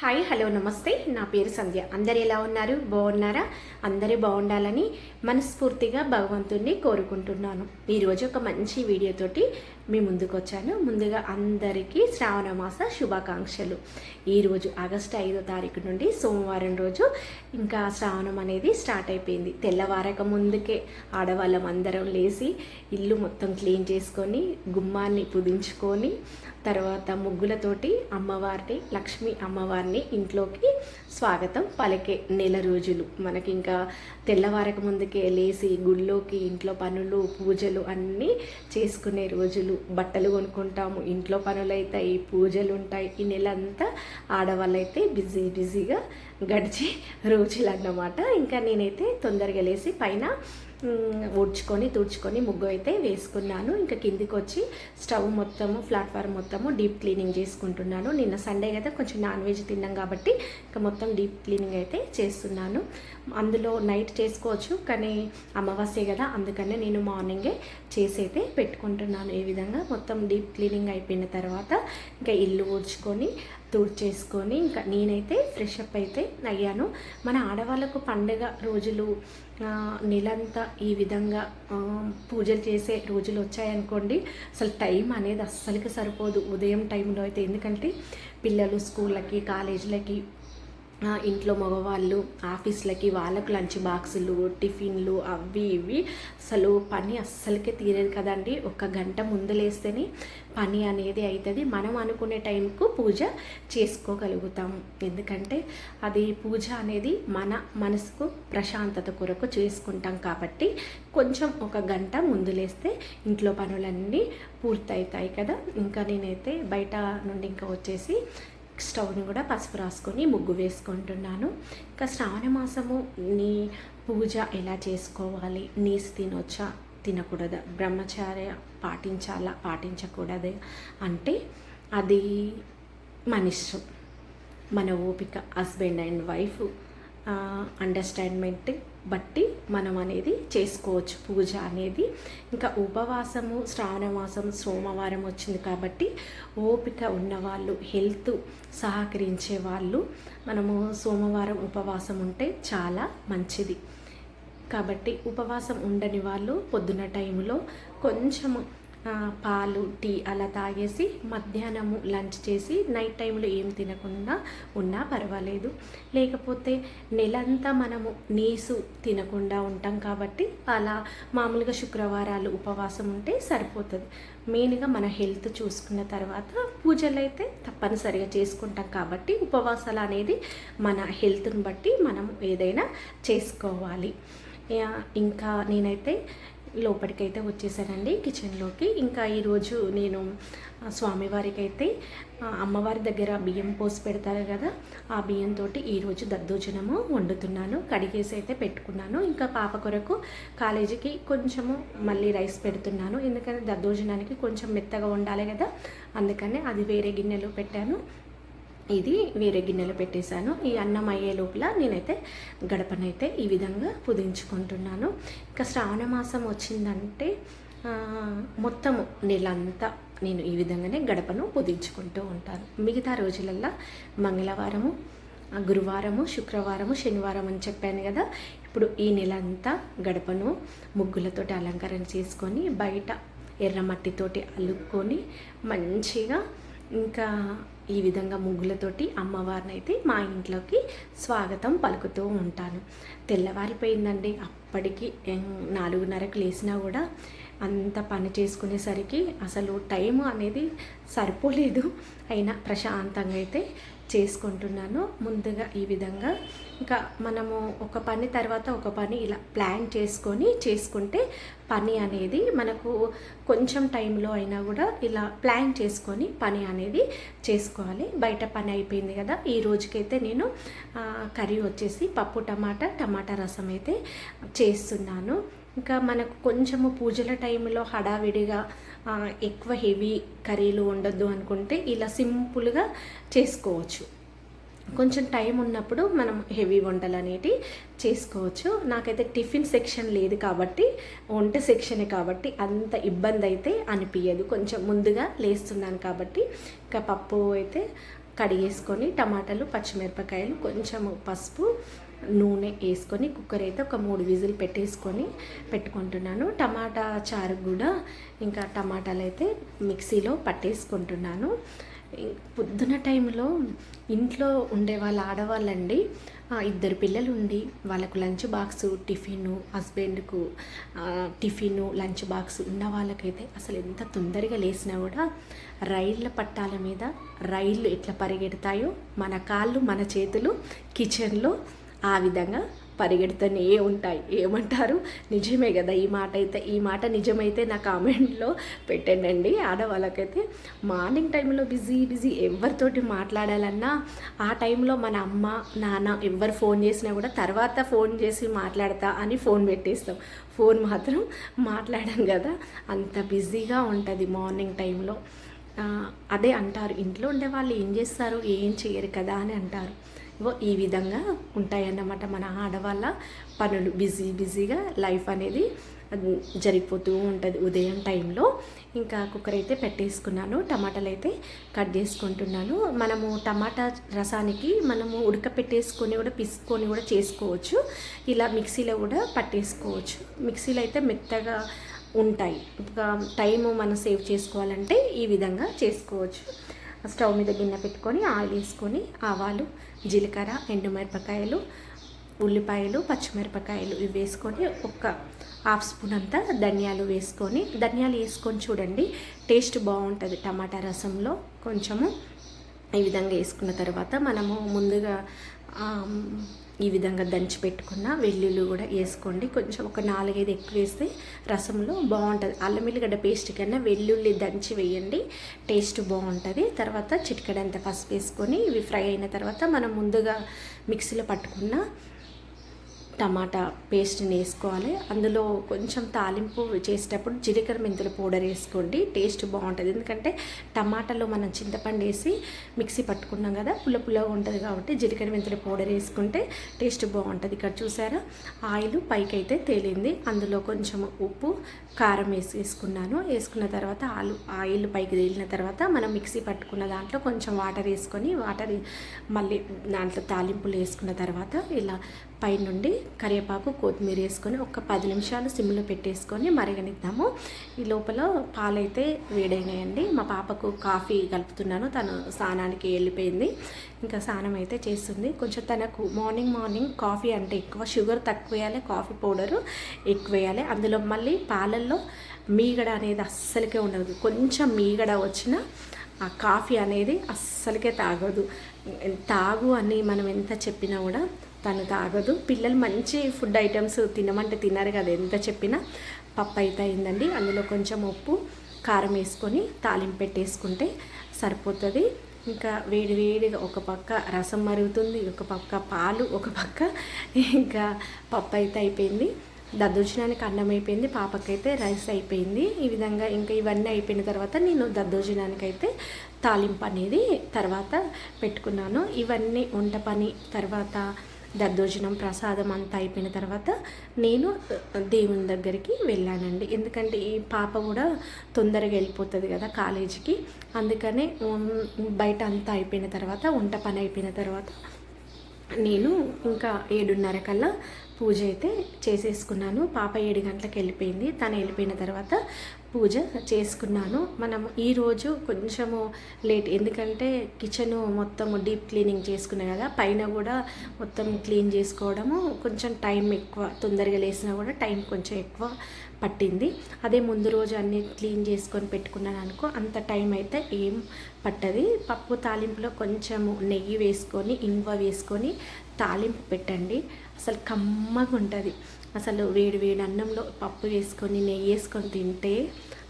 Hi hello నమస్తే. నా పేరు సంధ్య. అందరు ఎలా ఉన్నారు? బాగున్నారా? అందరూ బాగుండాలని మనస్ఫూర్తిగా భగవంతుణ్ణి కోరుకుంటున్నాను. ఈరోజు ఒక మంచి వీడియోతోటి మీ ముందుకు వచ్చాను ముందుగా అందరికీ శ్రావణ మాస శుభాకాంక్షలు. ఈరోజు ఆగస్టు ఐదో తారీఖు నుండి సోమవారం రోజు ఇంకా శ్రావణం అనేది స్టార్ట్ అయిపోయింది. తెల్లవారక ముందుకే ఆడవాళ్ళం అందరం లేచి ఇల్లు మొత్తం క్లీన్ చేసుకొని గుమ్మాన్ని పుదించుకొని తర్వాత ముగ్గులతోటి అమ్మవారిని లక్ష్మీ అమ్మవారిని ఇంట్లోకి స్వాగతం పలికే నెల రోజులు. మనకి ఇంకా తెల్లవారక ముందుకే లేచి గుళ్ళోకి ఇంట్లో పనులు పూజలు అన్నీ చేసుకునే రోజులు. బట్టలు కొనుక్కుంటాము. ఇంట్లో పనులు అవుతాయి పూజలు ఉంటాయి ఈ నెల అంతా ఆడవాళ్ళైతే బిజీ బిజీగా గడిచే రోజులు అన్నమాట ఇంకా నేనైతే తొందరగా లేచి పైన ఊడ్చుకొని తుడుచుకొని ముగ్గు అయితే వేసుకున్నాను. ఇంకా కిందికి వచ్చి స్టవ్ మొత్తము ప్లాట్ఫామ్ మొత్తము డీప్ క్లీనింగ్ చేసుకుంటున్నాను. నిన్న సండే కదా కొంచెం నాన్ వెజ్ తిన్నాం కాబట్టి ఇంకా మొత్తం డీప్ క్లీనింగ్ అయితే చేస్తున్నాను. అందులో నైట్ చేసుకోవచ్చు కానీ అమావాస్య కదా అందుకనే నేను మార్నింగే చేసి అయితే పెట్టుకుంటున్నాను. ఈ విధంగా మొత్తం డీప్ క్లీనింగ్ అయిపోయిన తర్వాత ఇంకా ఇల్లు ఊడ్చుకొని చేసుకొని ఇంకా నేనైతే ఫ్రెష్ అప్ అయితే అయ్యాను. మన ఆడవాళ్ళకు పండుగ రోజులు నెలంతా ఈ విధంగా పూజలు చేసే రోజులు వచ్చాయనుకోండి అసలు టైం అనేది అస్సలకి సరిపోదు. ఉదయం టైంలో అయితే ఎందుకంటే పిల్లలు స్కూళ్ళకి కాలేజీలకి ఇంట్లో మగవాళ్ళు ఆఫీస్లకి వాళ్ళకు లంచ్ బాక్సులు టిఫిన్లు అవి ఇవి అసలు పని అస్సలకే తీరేది కదండి. ఒక గంట ముందు లేస్తేనే పని అనేది అవుతుంది మనం అనుకునే టైంకు పూజ చేసుకోగలుగుతాం. ఎందుకంటే అది పూజ అనేది మన మనసుకు ప్రశాంతత కొరకు చేసుకుంటాం కాబట్టి కొంచెం ఒక గంట ముందు లేస్తే ఇంట్లో పనులన్నీ పూర్తవుతాయి కదా. ఇంకా నేనైతే బయట నుండి ఇంకా వచ్చేసి స్టవ్ని కూడా పసుపు రాసుకొని ముగ్గు వేసుకుంటున్నాను. ఇంకా శ్రావణ మాసము నీ పూజ ఎలా చేసుకోవాలి? నీస్ తినొచ్చా? తినకూడదా? బ్రహ్మచార్య పాటించాలా? పాటించకూడదు? అంటే అది మన ఇష్టం. మన ఓపిక. హస్బెండ్ అండ్ వైఫ్ అండర్స్టాండ్మెంట్ బట్టి మనం అనేది చేసుకోవచ్చు. పూజ అనేది. ఇంకా ఉపవాసము శ్రావణమాసం సోమవారం వచ్చింది కాబట్టి ఓపిక ఉన్నవాళ్ళు హెల్త్ సహకరించే వాళ్ళు మనము సోమవారం ఉపవాసం ఉంటే చాలా మంచిది. కాబట్టి ఉపవాసం ఉండని వాళ్ళు పొద్దున టైంలో కొంచెము పాలు టీ అలా తాగేసి మధ్యాహ్నము లంచ్ చేసి నైట్ టైంలో ఏం తినకుండా ఉన్నా పర్వాలేదు. లేకపోతే నెలంతా మనము నీసు తినకుండా ఉంటాం కాబట్టి అలా మామూలుగా శుక్రవారాలు ఉపవాసం ఉంటే సరిపోతుంది. మెయిన్గా మన హెల్త్ చూసుకున్న తర్వాత పూజలు అయితే తప్పనిసరిగా చేసుకుంటాం కాబట్టి ఉపవాసాలు అనేది మన హెల్త్ని బట్టి మనం ఏదైనా చేసుకోవాలి. ఇంకా నేనైతే లోపలికైతే వచ్చేసానండి కిచెన్లోకి. ఇంకా ఈరోజు నేను స్వామివారికి అయితే అమ్మవారి దగ్గర బియ్యం పోసి పెడతారు కదా ఆ బియ్యంతో ఈరోజు దద్దోజనము వండుతున్నాను. కడిగేసి అయితే పెట్టుకున్నాను. ఇంకా పాప కొరకు కాలేజీకి కొంచెము మళ్ళీ రైస్ పెడుతున్నాను. ఎందుకంటే దద్దోజనానికి కొంచెం మెత్తగా ఉండాలి కదా అందుకని అది వేరే గిన్నెలో పెట్టాను. ఇది వేరే గిన్నెలో పెట్టేశాను. ఈ అన్నం అయ్యే లోపల నేనైతే గడపనైతే ఈ విధంగా పుదించుకుంటున్నాను. ఇంకా శ్రావణ మాసం వచ్చిందంటే మొత్తము నెలంతా నేను ఈ విధంగానే గడపను పుదించుకుంటూ ఉంటాను. మిగతా రోజులల్లో మంగళవారము గురువారము శుక్రవారము శనివారం అని చెప్పాను కదా. ఇప్పుడు ఈ నెల అంతా గడపను ముగ్గులతోటి అలంకరణ చేసుకొని బయట ఎర్రమట్టితోటి అల్లుకొని మంచిగా ఇంకా ఈ విధంగా ముగ్గులతోటి అమ్మవారిని అయితే మా ఇంట్లోకి స్వాగతం పలుకుతూ ఉంటాను. తెల్లవారిపోయిందండి. అప్పటికి నాలుగున్నరకు లేచినా కూడా అంత పని చేసుకునేసరికి అసలు టైం అనేది సరిపోలేదు. అయినా ప్రశాంతంగా అయితే చేసుకుంటున్నాను ముందుగా ఈ విధంగా. ఇంకా మనము ఒక పని తర్వాత ఒక పని ఇలా ప్లాన్ చేసుకొని చేసుకుంటే పని అనేది మనకు కొంచెం టైంలో అయినా కూడా ఇలా ప్లాన్ చేసుకొని పని అనేది చేసుకోవాలి. బయట పని అయిపోయింది కదా ఈ రోజుకైతే నేను కర్రీ వచ్చేసి పప్పు టమాటా టమాటా రసం అయితే చేస్తున్నాను. ఇంకా మనకు కొంచెము పూజల టైంలో హడావిడిగా ఎక్కువ హెవీ కర్రీలు ఉండొద్దు అనుకుంటే ఇలా సింపుల్గా చేసుకోవచ్చు. కొంచెం టైం ఉన్నప్పుడు మనం హెవీ వంటలు అనేటివి చేసుకోవచ్చు. నాకైతే టిఫిన్ సెక్షన్ లేదు కాబట్టి వంట సెక్షనే కాబట్టి అంత ఇబ్బంది అయితే అనిపించదు కొంచెం ముందుగా లేస్తున్నాను కాబట్టి ఇంకా పప్పు అయితే కడిగేసుకొని టమాటాలు పచ్చిమిరపకాయలు కొంచెము పసుపు నూనె వేసుకొని కుక్కర్ అయితే ఒక మూడు విజిల్ పెట్టేసుకొని పెట్టుకుంటున్నాను. టమాటా చారు కూడా ఇంకా టమాటాలు అయితే మిక్సీలో పట్టేసుకుంటున్నాను. పొద్దున టైంలో ఇంట్లో ఉండే వాళ్ళ ఆడవాళ్ళండి ఇద్దరు పిల్లలు ఉండి వాళ్ళకు లంచ్ బాక్స్ టిఫిను హస్బెండ్కు టిఫిను లంచ్ బాక్స్ ఉన్న వాళ్ళకైతే అసలు ఎంత తొందరగా లేసినా కూడా రైళ్ళ పట్టాల మీద రైళ్ళు ఎట్లా పరిగెడతాయో మన కాళ్ళు మన చేతులు కిచెన్లో ఆ విధంగా పరిగెడుతూనే ఉంటాయి. ఏమంటారు? నిజమే కదా ఈ మాట అయితే ఈ మాట నిజమైతే నా కామెంట్లో పెట్టండి ఆడవాళ్ళకైతే మార్నింగ్ టైంలో బిజీ బిజీ ఎవరితోటి మాట్లాడాలన్నా ఆ టైంలో మన అమ్మ నాన్న ఎవరు ఫోన్ చేసినా కూడా తర్వాత ఫోన్ చేసి మాట్లాడతా అని ఫోన్ పెట్టేస్తాం. ఫోన్ మాత్రం మాట్లాడాం కదా అంత బిజీగా ఉంటుంది మార్నింగ్ టైంలో. అదే అంటారు. ఇంట్లో ఉండే వాళ్ళు ఏం చేస్తారు? ఏం చేయరు కదా అని అంటారు. ఈ విధంగా ఉంటాయన్నమాట మన ఆడవాళ్ళ పనులు. బిజీ బిజీగా లైఫ్ అనేది జరిగిపోతూ ఉంటుంది ఉదయం టైంలో. ఇంకా కుక్కర్ అయితే పెట్టేసుకున్నాను టమాటాలు అయితే కట్ చేసుకుంటున్నాను. మనము టమాటా రసానికి మనము ఉడకపెట్టేసుకొని కూడా పిసుకొని కూడా చేసుకోవచ్చు. ఇలా మిక్సీలో కూడా పట్టేసుకోవచ్చు. మిక్సీలో అయితే మెత్తగా ఉంటాయి. ఇంకా టైం మనం సేవ్ చేసుకోవాలంటే ఈ విధంగా చేసుకోవచ్చు. స్టవ్ మీద గిన్నె పెట్టుకొని ఆయిల్ వేసుకొని ఆవాలు జీలకర్ర ఎండుమిరపకాయలు ఉల్లిపాయలు పచ్చిమిరపకాయలు ఇవి వేసుకొని ఒక హాఫ్ స్పూన్ అంతా ధనియాలు వేసుకొని ధనియాలు వేసుకొని చూడండి టేస్ట్ బాగుంటుంది టమాటా రసంలో. కొంచెము ఈ విధంగా వేసుకున్న తర్వాత మనము ముందుగా ఈ విధంగా దంచి పెట్టుకున్న వెల్లుల్లి కూడా వేసుకోండి. కొంచెం ఒక నాలుగైదు ఎక్కువ వేస్తే రసంలో బాగుంటుంది. అల్లం వెల్లిగడ్డ పేస్ట్ కన్నా వెల్లుల్లి దంచి వేయండి. టేస్ట్ బాగుంటుంది. తర్వాత చిటికడంత పసుపు వేసుకొని ఇవి ఫ్రై అయిన తర్వాత మనం ముందుగా మిక్సీలో పట్టుకున్న టమాటా పేస్ట్ని వేసుకోవాలి. అందులో కొంచెం తాలింపు చేసేటప్పుడు జీలకర్ర మెంతుల పౌడర్ వేసుకోండి. టేస్ట్ బాగుంటుంది. ఎందుకంటే టమాటాలో మనం చింతపండు వేసి మిక్సీ పట్టుకున్నాం కదా పుల్ల పుల్లగా ఉంటుంది కాబట్టి జీలకర్ర మెంతుల పౌడర్ వేసుకుంటే టేస్ట్ బాగుంటుంది. ఇక్కడ చూసారా? ఆయిల్ పైకి అయితే తేలింది. అందులో కొంచెం ఉప్పు కారం వేసి వేసుకున్నాను. వేసుకున్న తర్వాత ఆలు ఆయిల్ పైకి తేలిన తర్వాత మనం మిక్సీ పట్టుకున్న దాంట్లో కొంచెం వాటర్ వేసుకొని వాటర్ మళ్ళీ దాంట్లో తాలింపులు వేసుకున్న తర్వాత ఇలా పైనుండి కరివేపాకు కొత్తిమీర వేసుకొని ఒక పది నిమిషాలు సిమ్లో పెట్టేసుకొని మరగనిద్దాము. ఈ లోపల పాలైతే వేడైనాయండి. మా పాపకు కాఫీ కలుపుతున్నాను. తను స్నానానికి వెళ్ళిపోయింది. ఇంకా స్నానం అయితే చేస్తుంది. కొంచెం తనకు మార్నింగ్ మార్నింగ్ కాఫీ అంటే ఎక్కువ షుగర్ తక్కువ వేయాలి కాఫీ పౌడరు ఎక్కువ వేయాలి అందులో మళ్ళీ పాలల్లో మీగడ అనేది అస్సలకే ఉండదు. కొంచెం మీగడ వచ్చినా ఆ కాఫీ అనేది అస్సలకే తాగదు. తాగు అని మనం ఎంత చెప్పినా కూడా తను తాగదు. పిల్లలు మంచి ఫుడ్ ఐటమ్స్ తినమంటే తినరు కదా ఎంత చెప్పినా. పప్పు అయితే అయిందండి. అందులో కొంచెం ఉప్పు కారం వేసుకొని తాలింపు పెట్టేసుకుంటే సరిపోతుంది. ఇంకా వేడి వేడిగా ఒక పక్క రసం మరుగుతుంది ఒక పక్క పాలు ఒక పక్క ఇంకా పప్పు అయితే అయిపోయింది. దద్దోజనానికి అన్నం అయిపోయింది పాపకైతే రైస్ అయిపోయింది. ఈ విధంగా ఇంకా ఇవన్నీ అయిపోయిన తర్వాత నేను దద్దోజనానికి అయితే తాలింపు అనేది తర్వాత పెట్టుకున్నాను. ఇవన్నీ వంట పని తర్వాత దద్దోజనం ప్రసాదం అంతా అయిపోయిన తర్వాత నేను దేవుని దగ్గరికి వెళ్ళానండి. ఎందుకంటే ఈ పాప కూడా తొందరగా వెళ్ళిపోతుంది కదా కాలేజీకి. అందుకనే బయట అంతా అయిపోయిన తర్వాత వంట పని అయిపోయిన తర్వాత నేను ఇంకా ఏడున్నర కల్లా పూజ అయితే చేసేసుకున్నాను. పాప ఏడు గంటలకు వెళ్ళిపోయింది. తను వెళ్ళిపోయిన తర్వాత పూజ చేసుకున్నాను. మనం ఈరోజు కొంచెము లేట్ ఎందుకంటే కిచెన్ మొత్తం డీప్ క్లీనింగ్ చేసుకున్నా కదా పైన కూడా మొత్తం క్లీన్ చేసుకోవడము కొంచెం టైం ఎక్కువ తొందరగా లేసినా కూడా టైం కొంచెం ఎక్కువ పట్టింది. అదే ముందు రోజు అన్ని క్లీన్ చేసుకొని పెట్టుకున్నాను అనుకో అంత టైం అయితే ఏం పట్టది. పప్పు తాలింపులో కొంచెము నెయ్యి వేసుకొని ఇంగువ వేసుకొని తాలింపు పెట్టండి. అసలు కమ్మగా ఉంటుంది. అసలు వేడి వేడి అన్నంలో పప్పు వేసుకొని నెయ్యి వేసుకొని తింటే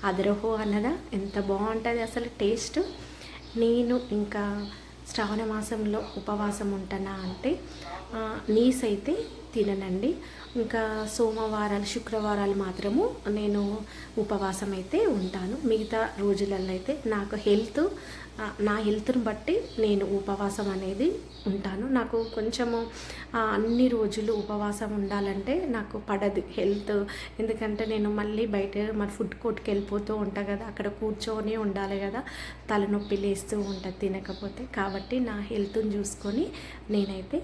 అదరహో అన్నదా? ఎంత బాగుంటుంది అసలు టేస్ట్. నేను ఇంకా శ్రావణ మాసంలో ఉపవాసం ఉంటానా అంటే నీస్ అయితే తిననండి. ఇంకా సోమవారాలు శుక్రవారాలు మాత్రము నేను ఉపవాసం అయితే ఉంటాను. మిగతా రోజులలో అయితే నాకు హెల్త్ నా హెల్త్ని బట్టి నేను ఉపవాసం అనేది ఉంటాను. నాకు కొంచెము అన్ని రోజులు ఉపవాసం ఉండాలంటే నాకు పడదు హెల్త్. ఎందుకంటే నేను మళ్ళీ బయట మన ఫుడ్ కోర్ట్కి వెళ్ళిపోతూ ఉంటా కదా అక్కడ కూర్చొని ఉండాలి కదా తలనొప్పి లేస్తూ ఉంటుంది తినకపోతే. కాబట్టి నా హెల్త్ని చూసుకొని నేనైతే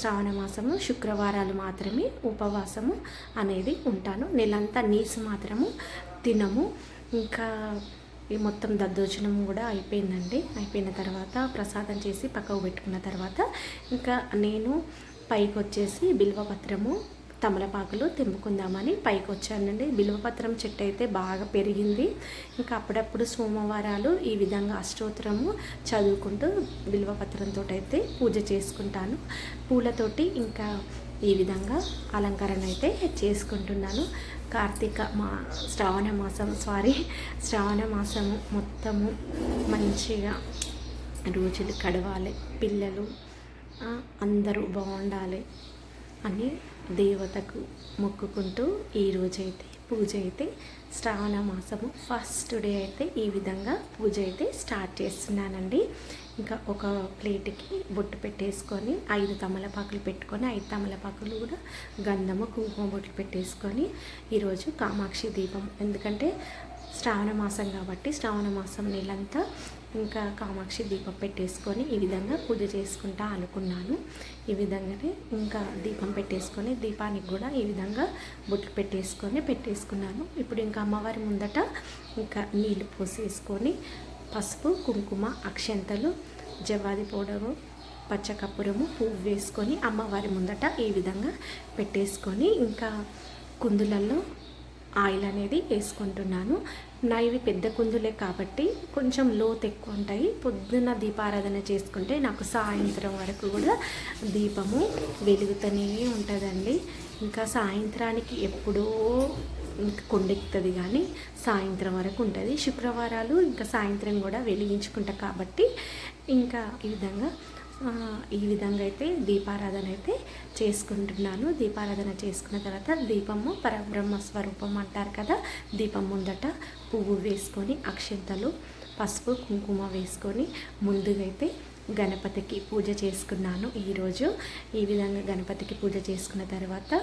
శ్రావణ మాసము శుక్రవారాలు మాత్రం మాత్రమే ఉపవాసము అనేది ఉంటాను. నెలంతా నీసు మాత్రము తినము. ఇంకా ఈ మొత్తం దద్దోజనం కూడా అయిపోయిందండి. అయిపోయిన తర్వాత ప్రసాదం చేసి పక్కకు పెట్టుకున్న తర్వాత ఇంకా నేను పైకి వచ్చేసి బిల్వపత్రము తమలపాకులు తెంపుకుందామని పైకి వచ్చానండి బిల్వపత్రం చెట్టు అయితే బాగా పెరిగింది. ఇంకా అప్పుడప్పుడు సోమవారాలు ఈ విధంగా అష్టోత్తరము చదువుకుంటూ బిల్వపత్రంతో అయితే పూజ చేసుకుంటాను. పూలతోటి ఇంకా ఈ విధంగా అలంకరణ అయితే చేసుకుంటున్నాను. కార్తీక మా శ్రావణ మాసం సారీ శ్రావణ మాసము మొత్తము మంచిగా రోజులు గడవాలి. పిల్లలు అందరూ బాగుండాలి అని దేవతకు మొక్కుకుంటూ ఈ రోజైతే పూజ అయితే శ్రావణ మాసము ఫస్ట్ డే అయితే ఈ విధంగా పూజ అయితే స్టార్ట్ చేస్తున్నానండి. ఇంకా ఒక ప్లేట్కి బొట్టు పెట్టేసుకొని ఐదు తమలపాకులు పెట్టుకొని ఐదు తమలపాకులు కూడా గంధము కుంకుమ బొట్లు పెట్టేసుకొని ఈరోజు కామాక్షి దీపం. ఎందుకంటే శ్రావణ మాసం కాబట్టి శ్రావణ మాసం నెలంతా ఇంకా కామాక్షి దీపం పెట్టేసుకొని ఈ విధంగా పూజ చేసుకుంటా అనుకున్నాను. ఈ విధంగానే ఇంకా దీపం పెట్టేసుకొని దీపానికి కూడా ఈ విధంగా బొట్లు పెట్టేసుకొని పెట్టేసుకున్నాను. ఇప్పుడు ఇంకా అమ్మవారి ముందట ఇంకా నీళ్ళు పోసేసుకొని పసుపు కుంకుమ అక్షంతలు జవాది పౌడరు పచ్చకపురము పువ్వు వేసుకొని అమ్మవారి ముందట ఈ విధంగా పెట్టేసుకొని ఇంకా కుందులలో ఆయిల్ అనేది వేసుకుంటున్నాను. నా ఇవి పెద్ద కుందులే కాబట్టి కొంచెం లోతు ఎక్కువ ఉంటాయి. పొద్దున్న దీపారాధన చేసుకుంటే నాకు సాయంత్రం వరకు కూడా దీపము వెలుగుతూనే ఉంటుందండి. ఇంకా సాయంత్రానికి ఎప్పుడో ఇంకా కొండెక్కుతుంది కానీ సాయంత్రం వరకు ఉంటుంది. శుక్రవారాలు ఇంకా సాయంత్రం కూడా వెలిగించుకుంటా కాబట్టి ఇంకా ఈ విధంగా ఈ విధంగా అయితే దీపారాధన అయితే చేసుకుంటున్నాను. దీపారాధన చేసుకున్న తర్వాత దీపము పరబ్రహ్మ స్వరూపం అంటారు కదా దీపం ముందట పువ్వు వేసుకొని అక్షంతలు పసుపు కుంకుమ వేసుకొని ముందుగా అయితే గణపతికి పూజ చేసుకున్నాను ఈరోజు ఈ విధంగా గణపతికి పూజ చేసుకున్న తర్వాత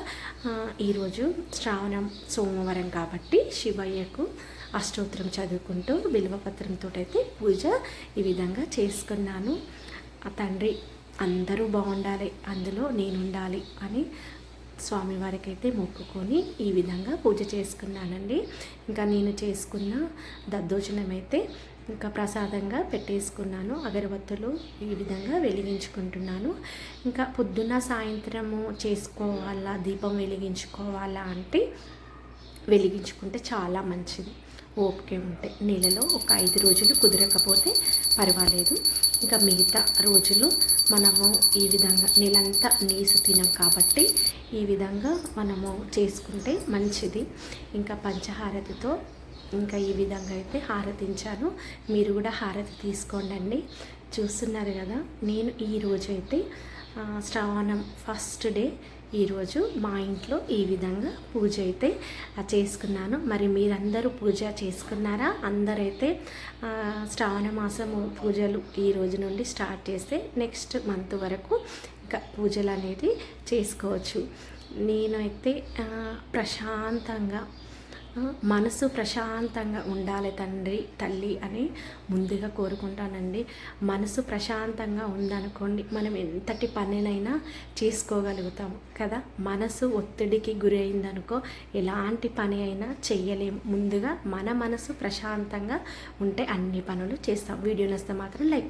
ఈరోజు శ్రావణం సోమవారం కాబట్టి శివయ్యకు అష్టోత్తరం చదువుకుంటూ బిల్వపత్రంతో అయితే పూజ ఈ విధంగా చేసుకున్నాను. ఆ తండ్రి అందరూ బాగుండాలి అందులో నేను ఉండాలి అని స్వామివారికి అయితే మొక్కుకొని ఈ విధంగా పూజ చేసుకున్నానండి. ఇంకా నేను చేసుకున్న దద్దోజనం అయితే ఇంకా ప్రసాదంగా పెట్టేసుకున్నాను అగరబత్తులు ఈ విధంగా వెలిగించుకుంటున్నాను. ఇంకా పొద్దున్న సాయంత్రము చేసుకోవాలా దీపం వెలిగించుకోవాలా అంటే వెలిగించుకుంటే చాలా మంచిది. ఓపిక ఉంటే నెలలో ఒక ఐదు రోజులు కుదరకపోతే పర్వాలేదు. ఇంకా మిగతా రోజులు మనము ఈ విధంగా నెలంతా నీసు తినం కాబట్టి ఈ విధంగా మనము చేసుకుంటే మంచిది. ఇంకా పంచహారతితో ఇంకా ఈ విధంగా అయితే హారతించాను. మీరు కూడా హారతి తీసుకోండి చూస్తున్నారు కదా నేను ఈ రోజైతే అయితే శ్రావణం ఫస్ట్ డే ఈరోజు మా ఇంట్లో ఈ విధంగా పూజ అయితే చేసుకున్నాను. మరి మీరందరూ పూజ చేసుకున్నారా? అందరైతే శ్రావణ మాసము పూజలు ఈ రోజు నుండి స్టార్ట్ చేస్తే నెక్స్ట్ మంత్ వరకు ఇంకా పూజలు అనేది చేసుకోవచ్చు. నేనైతే ప్రశాంతంగా మనసు ప్రశాంతంగా ఉండాలి తండ్రి తల్లి అని ముందుగా కోరుకుంటానండి. మనసు ప్రశాంతంగా ఉందనుకోండి మనం ఎంతటి పనినైనా చేసుకోగలుగుతాం కదా. మనసు ఒత్తిడికి గురైందనుకో ఎలాంటి పని అయినా చెయ్యలేము ముందుగా మన మనసు ప్రశాంతంగా ఉంటే అన్ని పనులు చేస్తాం. వీడియో నస్తే మాత్రం లైక్